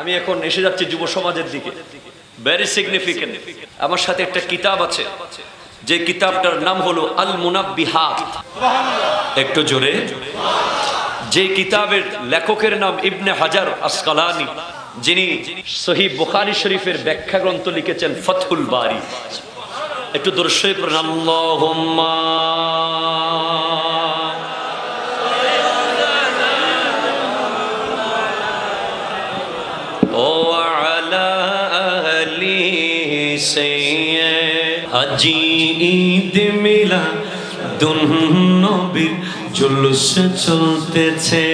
আমি এখন এসে যাচ্ছি যুব সমাজের দিকে। ভেরি সিগনিফিকেন্ট আমার সাথে একটা কিতাব আছে। যে কিতাবটার নাম হলো আল মুনাব্বিহাত একটু জোরে। যে কিতাবের লেখকের নাম ইবনে হাজার আসকালানি, যিনি সহি বুখারি শরীফের ব্যাখ্যা গ্রন্থ লিখেছেন ফতহুল বারি। একটু দর্শয় প্রণাম নিয়ে আজি ঈদ মিলা নবীর জুলুস চলতেছে।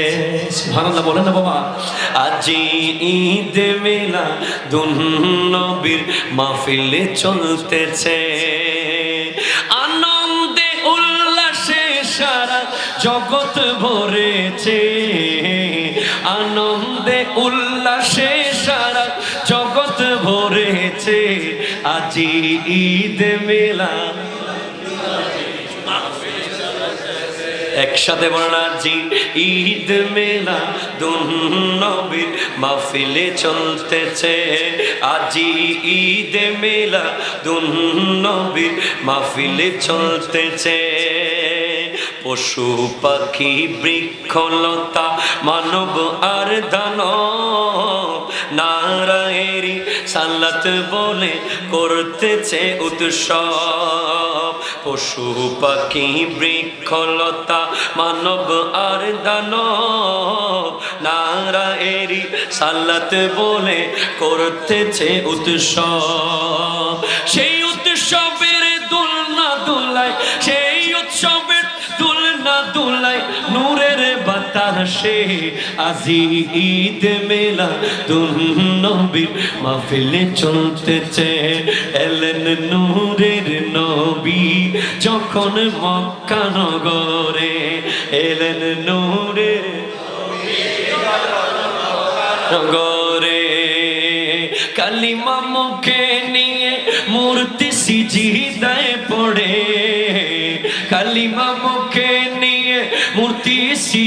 ভালো বলেন না বাবা। আজি ঈদ মিলা নবীর মাহফিলে চলতেছে। আনন্দে উল্লাসে সারা জগৎ ভরেছে। আনন্দে উল্লাসে সারা জগৎ ভরেছে। আজি ঈদ মেলা একসাথে বলা জি ঈদ মেলা দুনবীর মাহফিলে চলতেছে। আজি ঈদ মেলা দুনবীর মাহফিলে চলতেছে। পশু পাখি, বৃক্ষলতা, মানব আর দানব। নারায়েরি সাল্লাত বলে করতেছে উৎসব। পশু পাখি, বৃক্ষলতা, মানব আর দানব। নারায়েরি সাল্লাত বলে করতেছে উৎসব। সেই উৎসবের বাতাসে আজি ঈদ মেলা দুনবীর মাহফিলে চলতেছে। এলেন নূরের নবী যখন মক্কা নগরে। এলেন নূরের নগরে। কালিমা মুখে নিয়ে মূর্তি সিজিদায় পড়ে। কালিমা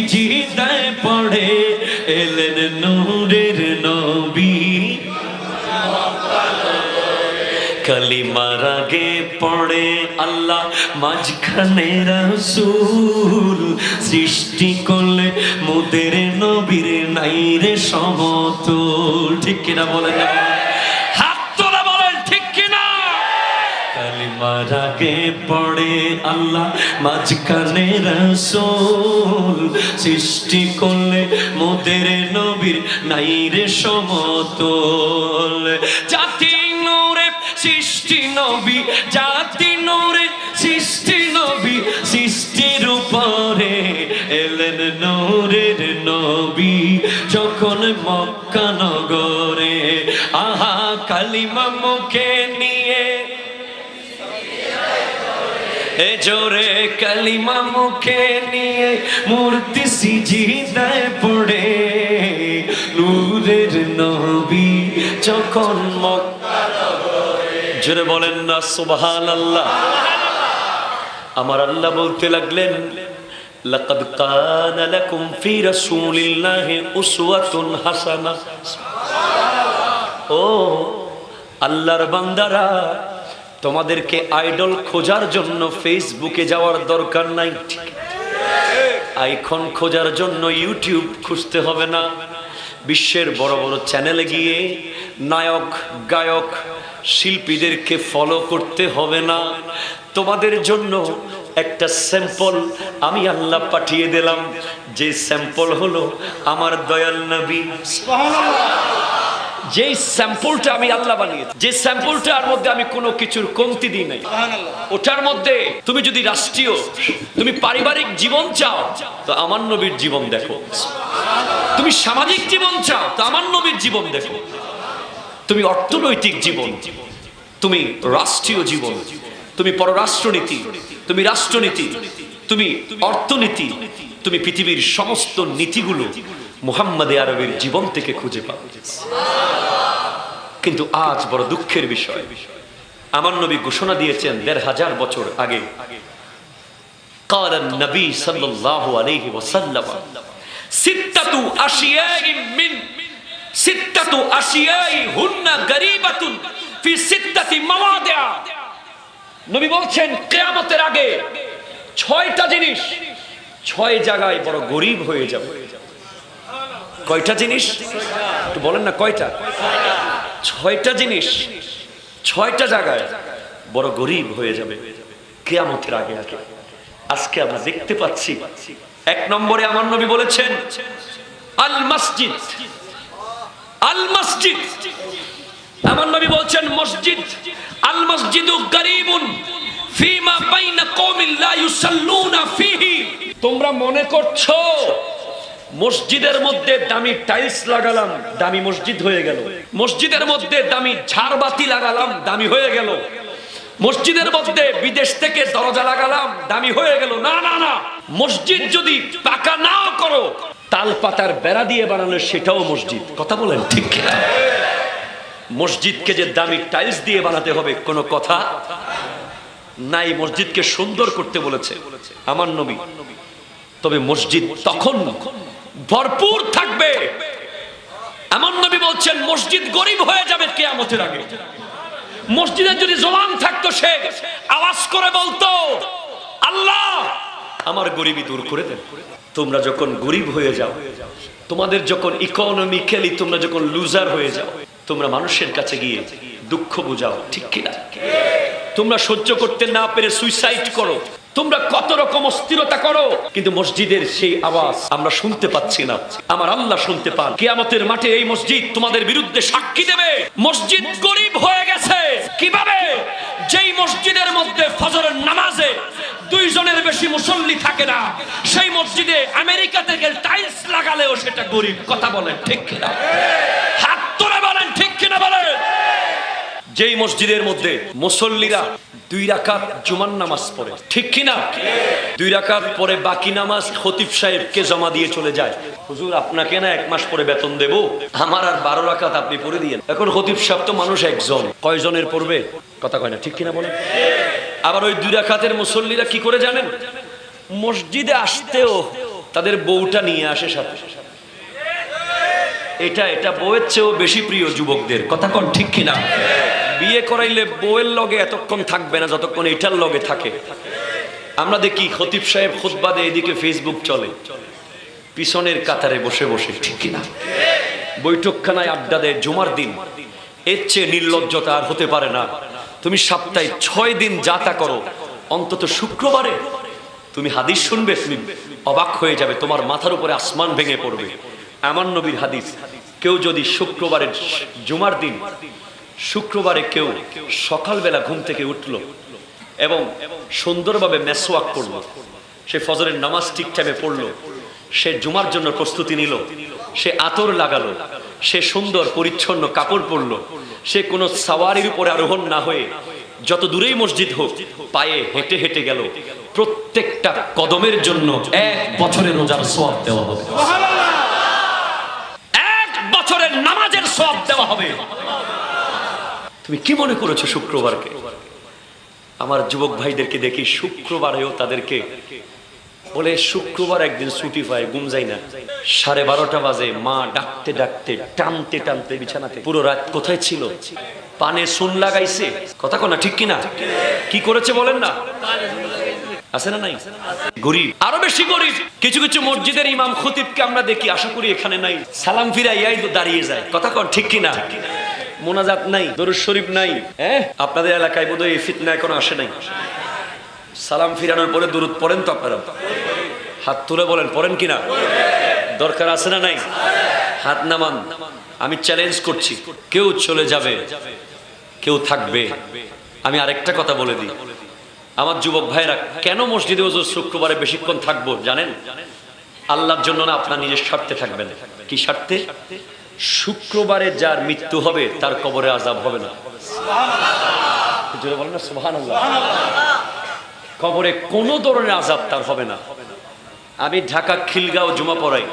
সিজিদায় পড়ে, এলেন নূরের নবী। কালিমার আগে পড়ে আল্লাহ, মাঝখানে রাসূল। সৃষ্টি করলে মোদের নবীর নাই রে সমতুল। ঠিক কিনা বলেন হাত আগে পড়ে আল্লাহ মাঝখানে রসুল। সৃষ্টি করলে মোদের নবীর নাই রে সমতল। জাতি নূরে সৃষ্টি নবী, জাতি এ জোরে কালিমা মুখে নিয়ে মূর্তি সিজিদায় পড়ে। নূরের নবী যখন জোরে বলেন না সুবহান আল্লাহ আমার আল্লাহ বলতে লাগলেন, লাকাদ কানা লাকুম ফি রাসূলিল্লাহি উসওয়াতুন হাসানা ও আল্লাহর বান্দারা তোমাদেরকে আইডল খোঁজার জন্য ফেসবুকে যাওয়ার দরকার নাই। আইকন খোঁজার জন্য ইউটিউব খুঁজতে হবে না। বিশ্বের বড় বড় চ্যানেলে গিয়ে নায়ক, গায়ক, শিল্পীদেরকে ফলো করতে হবে না। তোমাদের জন্য একটা স্যাম্পল আমি আল্লাহ পাঠিয়ে দিলাম। যে স্যাম্পল হলো আমার দয়াল নবী। যে স্যাম্পলটা আমি আল্লাহ বানিয়েছি যে স্যাম্পলটার মধ্যে আমি কোনো কিছুর কমতি দিই নাই। ওটার মধ্যে তুমি যদি রাষ্ট্রীয় তুমি পারিবারিক জীবন চাও তো আমার নবীর জীবন দেখো। তুমি সামাজিক জীবন চাও তো আমার নবীর জীবন দেখো। তুমি অর্থনৈতিক জীবন তুমি রাষ্ট্রীয় জীবন তুমি পররাষ্ট্রনীতি তুমি রাষ্ট্রনীতি তুমি অর্থনীতি তুমি পৃথিবীর সমস্ত নীতিগুলো মুহাম্মাদে আরবের জীবন থেকে খুঁজে পাবে কিন্তু আজ বড় দুঃখের বিষয় আমার নবী ঘোষণা দিয়েছেন দেড় হাজার বছর আগে قال النبي صلى الله عليه وسلم ستة أشياء من সিত্তাতু আশিয়াই হুন্না গরিবাতুন ফি সিত্তাতি মাওয়াদিআ নবী বলছেন কিয়ামতের আগে ছয়টা জিনিস ছয় জায়গায় বড় গরিব হয়ে যাবে কয়টা জিনিস? একটু বলেন না, কয়টা? ছয়টা জিনিস, ছয়টা জায়গায় বড় গরিব হয়ে যাবে কেয়ামতের আগে আগে। আজকে আমরা দেখতে পাচ্ছি, এক নম্বরে আমার নবী বলেছেন, আল মসজিদ আল মসজিদ। আমার নবী বলছেন, মসজিদ, আল মসজিদু গরিবুন ফিমা বাইনা কওমিন লা ইউসাল্লুনা ফিহি। তোমরা মনে করছ মসজিদের মধ্যে দামি টাইলস লাগালাম, দামি মসজিদ হয়ে গেল। মসজিদের মধ্যে দামি ঝাড়বাতি লাগালাম, দামি হয়ে গেল। মসজিদের মধ্যে বিদেশ থেকে দরজা লাগালাম, দামি হয়ে গেল। না না না, মসজিদ যদি পাকা নাও করো তাল পাতার বেড়া দিয়ে বানানো সেটাও মসজিদ। কথা বলেন ঠিক মসজিদকে যে দামি টাইলস দিয়ে বানাতে হবে, কোনো কথা নাই, মসজিদকে সুন্দর করতে বলেছে। আমার নবী। তবে মসজিদ তখন ভরপুর থাকবে। এমন নবী বলছেন, মসজিদ গরিব হয়ে যাবে কেয়ামতের আগে। মসজিদে যদি জমান থাকতো সে, আওয়াজ করে বলতো, আল্লাহ, আমার গরিবি দূর করে দেন। তোমরা যখন গরিব হয়ে যাও, তোমাদের যখন ইকোনমিক্যালি তোমরা যখন লুজার হয়ে যাও, তোমরা মানুষের কাছে গিয়ে দুঃখ বুঝাও, ঠিক কিনা? তোমরা সহ্য করতে না পেরে সুইসাইড করো। তোমরা কত রকম অস্থিরতা করো। কিন্তু মসজিদের সেই আওয়াজ আমরা শুনতে পাচ্ছি না। আমার আল্লাহ শুনতে পান। কিয়ামতের মাঠে এই মসজিদ তোমাদের বিরুদ্ধে সাক্ষী দেবে। মসজিদ গরিব হয়ে গেছে। কীভাবে? যেই মসজিদের মধ্যে ফজরের নামাজে দুইজনের বেশি মুসল্লি থাকে না, সেই মসজিদে আমেরিকা থেকে টাইলস লাগালেও সেটা গরিব। কথা বলেন ঠিক কিনা? হাত তুলে বলেন ঠিক কিনা বলেন? যেই মসজিদের মধ্যে মুসল্লিরা দুই নামাজ পড়ে। ঠিক কিনা? দুই পরে বাকি নামাজ সাহেবকে জমা দিয়ে চলে যায়। হুজুর, আপনাকে না এক মাস পরে বেতন দেব? আমার আর বারো আপনি পড়ে দিয়েন। এখন সাহেব তো মানুষ একজন। কয়জনের পড়বে? কথা কয় না, ঠিক কিনা বলেন? আবার ওই দুই রাকাতের মুসল্লিরা কি করে জানেন? মসজিদে আসতেও তাদের বউটা নিয়ে আসে সাথে। এটা এটা বউয়ের চেয়েও বেশি প্রিয় যুবকদের। কথা কন, ঠিক কিনা? বিয়ে করাইলে বউয়ের লগে এতক্ষণ থাকবে না যতক্ষণ এটার লগে থাকে। আমরা দেখি খতিব সাহেব খুতবাদে এদিকে ফেসবুক চলে। পিছনের কাতারে বসে বসে, ঠিক কিনা? বৈঠকখানায় আড্ডা দেয়, জুমার দিন। এর চেয়ে নির্লজ্জতা আর হতে পারে না। তুমি সপ্তাহে ছয় দিন যাতা করো, অন্তত শুক্রবারে। তুমি হাদিস শুনবে, তুমি অবাক হয়ে যাবে, তোমার মাথার উপরে আসমান ভেঙে পড়বে। আমার নবীর হাদিস। কেউ যদি শুক্রবারের জুমার দিন শুক্রবারে কেউ সকালবেলা ঘুম থেকে উঠল এবং সুন্দরভাবে মেসওয়াক করল। সে ফজরের নামাজ ঠিক টাইমে পড়ল। সে জুমার জন্য প্রস্তুতি নিল। সে আতর লাগালো। সে সুন্দর পরিচ্ছন্ন কাপড় পরলো। সে কোনো সাওয়ারির উপরে আরোহণ না হয়ে যত দূরেই মসজিদ হোক পায়ে হেঁটে হেঁটে গেল। প্রত্যেকটা কদমের জন্য এক বছরের রোজার সব দেওয়া হবে। এক বছরের নামাজের সব দেওয়া হবে। তুমি কি মনে করেছ শুক্রবারকে? আমার যুবক ভাইদেরকে দেখি শুক্রবারেও তাদেরকে বলে, শুক্রবার একদিন ছুটি পায়, ঘুম যায় না। সাড়ে বারোটা বাজে, মা ডাকতে ডাকতে, টানতে টানতে বিছানাতে, পুরো রাত কোথায় ছিল? পানে সুন লাগাইছে। কথা কোনা ঠিক কিনা? কি করেছে বলেন না? আছে না নাই? গরিব, আরও বেশি গরিব। কিছু কিছু মসজিদের ইমাম খতিবকে আমরা দেখি, আশা করি এখানে নাই। সালাম ফিরাইয়াই তো দাঁড়িয়ে যায়। কথা কন ঠিক কিনা? মোনাজাত নাই, দরুদ শরীফ নাই হ্যাঁ? আপনাদের এলাকায় বোধহয় এই ফিতনা এখন আসে নাই। সালাম ফিরানোর পরে দূরত পড়েন তো আপনারা হাত তুলে বলেন, পড়েন কিনা? দরকার আছে না নাই? হাত নামান। আমি চ্যালেঞ্জ করছি, কেউ চলে যাবে, কেউ থাকবে। আমি আরেকটা কথা বলে দিই। আমার যুবক ভাইরা কেন মসজিদে ওজোর শুক্রবারে বেশিক্ষণ থাকব জানেন? আল্লাহর জন্য না আপনার নিজের স্বার্থে থাকবেন। কি স্বার্থে? শুক্রবারে যার মৃত্যু হবে, তার কবরে আজাব হবে না। কবরে কোনো ধরনের আজাব তার হবে না। আমি ঢাকা খিলগাঁও জমা পড়াই।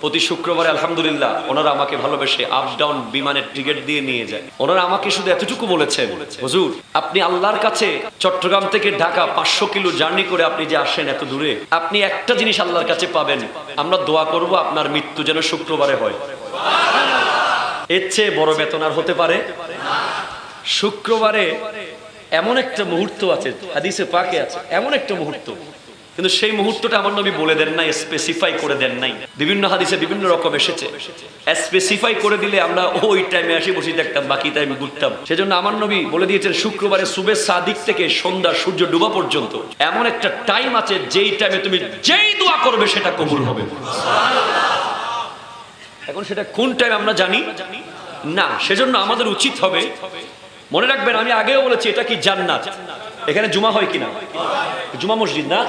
প্রতি শুক্রবারে আলহামদুলিল্লাহ, ওনারা আমাকে ভালোবেসে আপ ডাউন বিমানের টিকিট দিয়ে নিয়ে যায়। ওনারা আমাকে শুধু এতটুকু বলেছে হুজুর, আপনি আল্লাহর কাছে চট্টগ্রাম থেকে ঢাকা পাঁচশো কিলো জার্নি করে আপনি যে আসেন এত দূরে, আপনি একটা জিনিস আল্লাহর কাছে পাবেন। আমরা দোয়া করব আপনার মৃত্যু যেন শুক্রবারে হয়। এর চেয়ে বড় বেতন আর হতে পারে? শুক্রবারে এমন একটা মুহূর্ত আছে, হাদিসে পাকে আছে, এমন একটা মুহূর্ত। কিন্তু সেই মুহূর্তটা আমার নবী বলে দেন নাই স্পেসিফাই করে দেন নাই। বিভিন্ন হাদিসে বিভিন্ন রকম এসেছে। স্পেসিফাই করে দিলে আমরা ওই টাইমে আসি, বসে দেখতাম, বাকি টাইমে ঘুরতাম। সেজন্য আমার নবী বলে দিয়েছেন, শুক্রবারে সুবে সাদিক থেকে সন্ধ্যা সূর্য ডুবা পর্যন্ত। এমন একটা টাইম আছে, যেই টাইমে তুমি যেই দোয়া করবে, সেটা কবুল হবে। এখন সেটা কোন টাইম আমরা জানি? না, সেজন্য আমাদের উচিত হবে, মনে রাখবেন, আমি আগেও বলেছি, এটা কি জান্নাত? এখানে জুমা হয় কিনা? জুমা মসজিদ, না?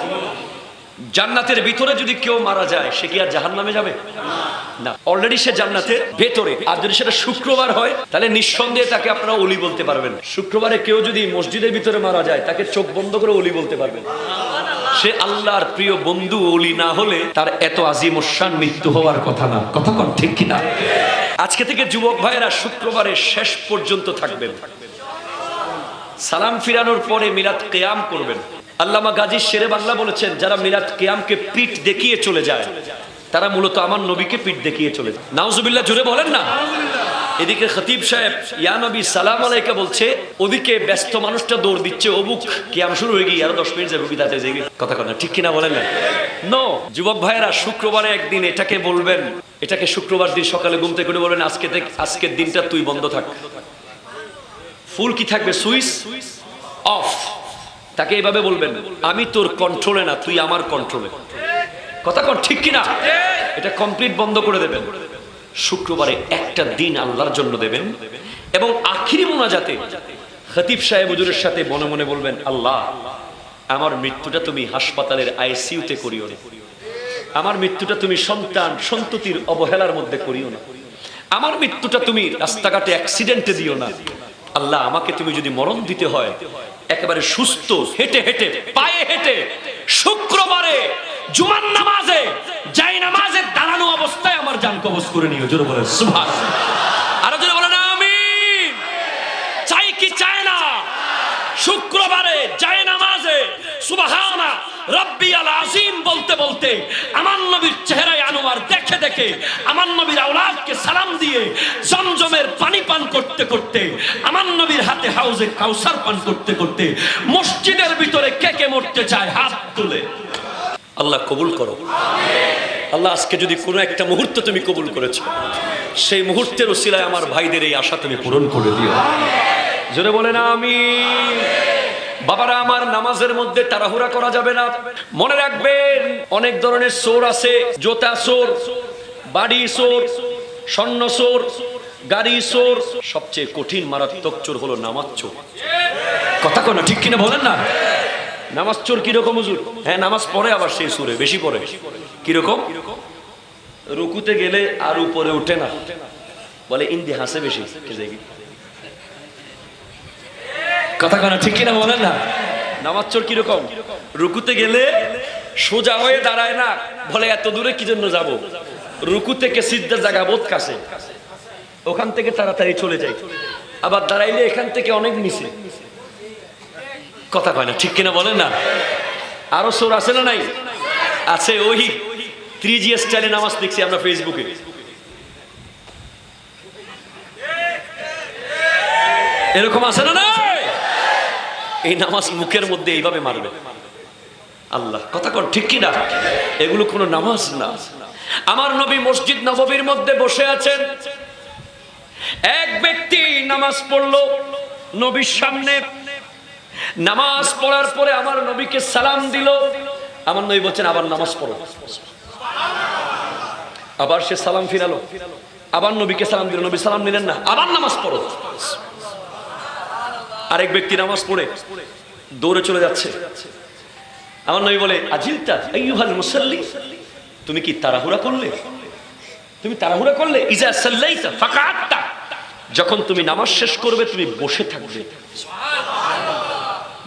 জান্নাতের ভিতরে যদি কেউ মারা যায়, সে কি আর জাহান নামে যাবে? না অলরেডি সে জান্নাতের ভেতরে। আর যদি সেটা শুক্রবার হয়, তাহলে নিঃসন্দেহে তাকে আপনারা অলি বলতে পারবেন। শুক্রবারে কেউ যদি মসজিদের ভিতরে মারা যায়, তাকে চোখ বন্ধ করে অলি বলতে পারবেন। সে আল্লাহর প্রিয় বন্ধু অলি না হলে তার এত আজিম ওসান মৃত্যু হওয়ার কথা না। কথা কন ঠিক কিনা? আজকে থেকে যুবক ভাইয়েরা শুক্রবারে শেষ পর্যন্ত থাকবেন। সালাম ফিরানোর পরে মিলাদ কেয়াম করবেন। আল্লামা গাজী শেরে বাংলা বলেছেন, যারা মিলাদ কেয়ামকে পিঠ দেখিয়ে চলে যায়, তারা মূলত আমার নবীকে পিঠ দেখিয়ে চলে যায়। নাউজুবিল্লাহ জুড়ে বলেন না? এদিকে খতিব সাহেব, ইয়া নবী, সালাম আলাইকা বলছে, ওদিকে ব্যস্ত মানুষটা দৌড় দিচ্ছে, অবুক, কিয়াম শুরু হয়ে গিয়ে আরও দশ মিনিট যাবে বিদাতে যাবে কথা কথা ঠিক কিনা বলেন না? নো যুবক ভাইয়েরা, শুক্রবারে একদিন এটাকে বলবেন, এটাকে শুক্রবার দিন সকালে ঘুম থেকে উঠে বলবেন, আজকে থেকে আজকের দিনটা তুই বন্ধ থাক। ফুল কি থাকবে, সুইচ? অফ তাকে এইভাবে বলবেন, আমি তোর কন্ট্রোলে না, তুই আমার কন্ট্রোলে কথা কন ঠিক কিনা? এটা কমপ্লিট বন্ধ করে দেবেন। শুক্রবারে একটা দিন আল্লাহর জন্য দেবেন এবং আখিরি মোনাজাতে খতিব সাহেব হুজুরের সাথে মনে মনে বলবেন, আল্লাহ, আমার মৃত্যুটা তুমি হাসপাতালের আইসিইউতে করিও না। আমার মৃত্যুটা তুমি সন্তান, সন্ততির অবহেলার মধ্যে করিও না। আমার মৃত্যুটা তুমি রাস্তাঘাটে অ্যাক্সিডেন্টে দিও না। আল্লাহ, আমাকে তুমি যদি মরণ দিতে হয়, একেবারে সুস্থ, হেঁটে হেঁটে, পায়ে হেঁটে, শুক্রবারে জুমার নামাজে, যাই নামাজে দাঁড়ানো অবস্থায় আমার জান কবজ করে নিও, জোরে বলে সুভাষ আরও জোরে বলে না আমি চাই কি চায় না? শুক্রবারে যায় নামাজে, সুবাহানা রব্বি আল আজিম বলতে বলতে আমার নবীর চেহারায় আনোয়ার দেখে দেখে আমার নবীর আওলাদকে সালাম দিয়ে জমজমের পানি পান করতে করতে, আমার নবীর হাতে হাউজে কাউসার পান করতে করতে মসজিদের ভিতরে কে কে মরতে চায় হাত তুলে। আল্লাহ কবুল করো। আল্লাহ, আজকে যদি কোনো একটা মুহূর্ত তুমি কবুল করেছ, সেই মুহূর্তের ওসিলায় আমার ভাইদের এই আশা তুমি পূরণ করে দিও। জোরে বলে না আমি বাবারা, আমার নামাজের মধ্যে তাড়াহুড়া করা যাবে না। মনে রাখবেন, অনেক ধরনের সোর আছে, জোতা সোর বাড়ি সোর স্বর্ণ সোর গাড়ি সোর সবচেয়ে কঠিন, মারাত্মক চোর হলো নামাজ চোর। কথা কোনো ঠিক কিনা বলেন না? নামাজ চোর কীরকম হুজুর? হ্যাঁ নামাজ পড়ে আবার সেই সুরে, বেশি পড়ে। কীরকম? রুকুতে গেলে আর উপরে উঠে না। বলে, ইন্দি হাসে বেশি কথা কেন ঠিক কিনা বলেন না? নামাজ চোর কীরকম? রুকুতে গেলে সোজা হয়ে দাঁড়ায় না। বলে, এত দূরে কি জন্য যাব? রুকু থেকে সিদ্ধা জায়গা বোধ কাছে। ওখান থেকে তাড়াতাড়ি চলে যায় আবার দাঁড়াইলে এখান থেকে অনেক নিচে। কথা কয় না, ঠিক কিনা বলেন না? আরও সোর আছে না নাই? আছে ওই থ্রি জি স্টাইলে নামাজ দেখছি আমরা ফেসবুকে। এরকম আছে না নাই? এই নামাজ মুখের মধ্যে এইভাবে মারবে। আল্লাহ, কথা কর ঠিক কিনা? এগুলো কোনো নামাজ না। আমার নবী মসজিদ নববীর মধ্যে বসে আছেন। এক ব্যক্তি নামাজ পড়ল, নবীর সামনে নামাজ পড়ার পরে আমার নবীকে সালাম দিল। আমার নবী বলছেন, আবার নামাজ পড়ো। আবার সে সালাম ফিরালো। আবার নবীকে সালাম দিল। নবী সালাম নিলেন না। আবার নামাজ পড়ো। আরেক ব্যক্তি নামাজ পড়ে, দৌড়ে চলে যাচ্ছে। আমার নবী বলে আজিলটা আইয়ুহাল মুসাল্লি, তুমি কি তাড়াহুড়া করলে? তুমি তাড়াহুড়া করলে? ইজা সাল্লাইতা ফাকাআতা যখন তুমি নামাজ শেষ করবে, তুমি বসে থাকবে।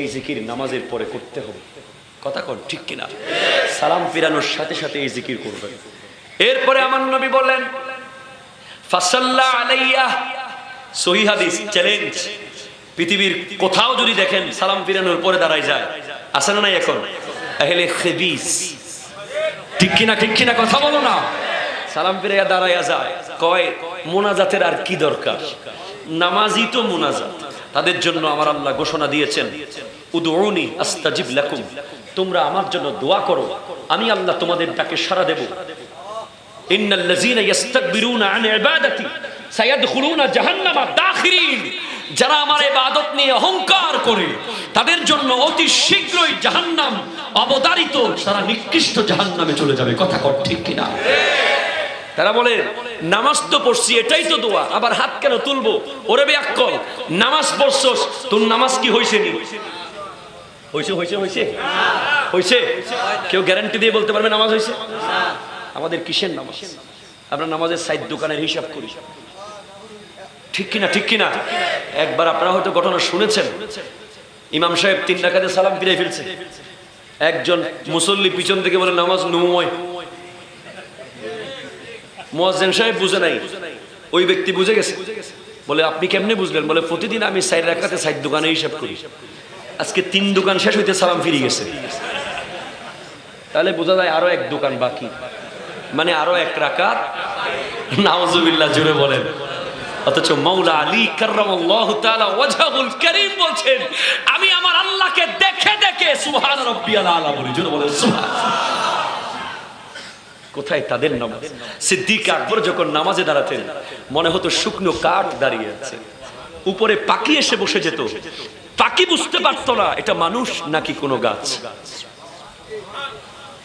এই জিকির নামাজের পরে করতে হবে। কথা কন ঠিক কিনা? সালাম ফিরানোর সাথে সাথে এই জিকির করবেন। এরপরে আমার নবী বললেন ফাসাল্লা আলাইয়া। সহি হাদিস চ্যালেঞ্জ পৃথিবীর কোথাও যদি দেখেন সালাম ফিরানোর পরে দাঁড়ায় যায়। আসে না নাই এখন? আহলে খেবিস। ঠিক কিনা ঠিক কিনা কথা বলো না। সালাম ফিরাইয়া দাঁড়াইয়া যায়। কয় মোনাজাতের আর কি দরকার? নামাজই তো মোনাজাত। তাদের জন্য আমার আল্লাহ ঘোষণা দিয়েছেন উদৌনি আস্তাজিব লাকুম। তোমরা আমার জন্য দোয়া করো। আমি আল্লাহ তোমাদের ডাকে সাড়া দেব। যারা আমার নিয়ে অহংকার করে, তাদের জন্য অতি শীঘ্রই জাহান্নাম অবতারিত তারা নিকৃষ্ট জাহান্নামে চলে যাবে। কথা কর ঠিক কিনা? তারা বলে, নামাজ তো পড়ছি, এটাই তো দোয়া, আবার হাত কেন তুলবো? ওরে বে আক্কল নামাজ পড়ছস, তোর নামাজ কি হইছে নি? হইছে হইছে হইছে। হইছে? কেউ গ্যারান্টি দিয়ে বলতে পারবে নামাজ হইছে? আমাদের কিসের নামাজ? আমরা নামাজের সাইড দোকানের হিসাব করি। ঠিক কিনা ঠিক কিনা? একবার আপনারা হয়তো ঘটনা শুনেছেন। ইমাম সাহেব তিন রাকাতে সালাম ফিরে ফেলছে। একজন মুসল্লি পিছন থেকে বলে, নামাজ নুময় মোয়াজ্জেন সাহেব বুঝে নাই। ওই ব্যক্তি বুঝে গেছে। বলে, আপনি কেমনে বুঝলেন? বলে, প্রতিদিন আমি সাইড রাখাতে সাইড দোকানে হিসাব করি। আজকে তিন দোকান শেষ হইতে সালাম ফিরে গেছে। তাহলে বোঝা যায় আরও এক দোকান বাকি। মানে আরও এক রাকাত। নাওজুবিল্লাহ জুড়ে বলেন। অথচ মৌলা আলী কার্রামাল্লাহু তাআলা ওয়াজহুল করিম বলছেন, আমি আমার আল্লাহকে দেখে দেখে সুবহান রাব্বিয়াল আলা বলি। জুড়ে বলেন, সুবহান কোথায় তাদের নামাজ? সিদ্দিক আকবর যখন নামাজে দাঁড়াতেন, মনে হতো শুকনো কাঠ দাঁড়িয়ে আছে। উপরে পাখি এসে বসে যেত। পাখি বুঝতে পারতো না, এটা মানুষ নাকি কোনো গাছ?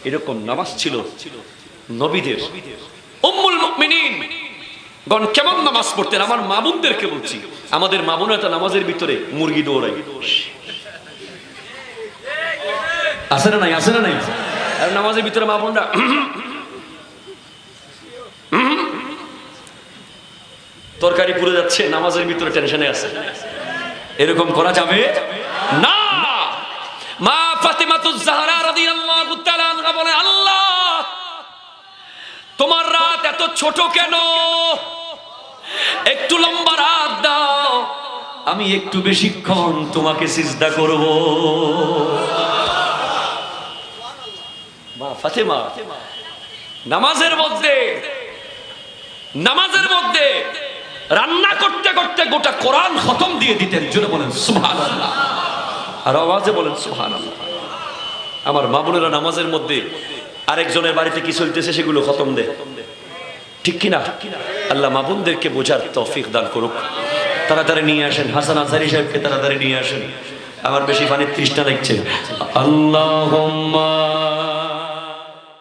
এরকম নামাজ ছিল নবীদের। উম্মুল মুমিনিন, গণ কেমন নামাজ পড়তেন? আমার মামুনদেরকে বলছি, আমাদের মামুনা তো নামাজের ভিতরে মুরগি দৌড়াই আছে না নাই? আছে না নাই? আর নামাজের ভিতরে মামুনরা তরকারি পুড়ে যাচ্ছে, নামাজের ভিতরে টেনশনে আছে। এরকম করা যাবে? না! মা রাদিয়াল্লাহু তাআলা আল্লাহ, তোমার রাত এত ছোট কেন? একটু লম্বা রাত দাও, আমি একটু বেশিক্ষণ তোমাকে সিজদা করব। মা ফাতেমা, নামাজের মধ্যে নামাজের মধ্যে রান্না করতে করতে গোটা কোরআন খতম দিয়ে দিতেন। জোরে বলেন সুহান আর আওয়াজে বলেন সুহান আমার মামুনেরা নামাজের মধ্যে আরেকজনের বাড়িতে কি চলতেছে সেগুলো খতম দে ঠিক কিনা? আল্লাহ মামুনদেরকে বোঝার তৌফিক দান করুক। তাড়াতাড়ি নিয়ে আসেন। হাসান আজারি সাহেবকে তাড়াতাড়ি নিয়ে আসেন। আমার বেশি পানির তৃষ্ণা দেখছে আল্লাহ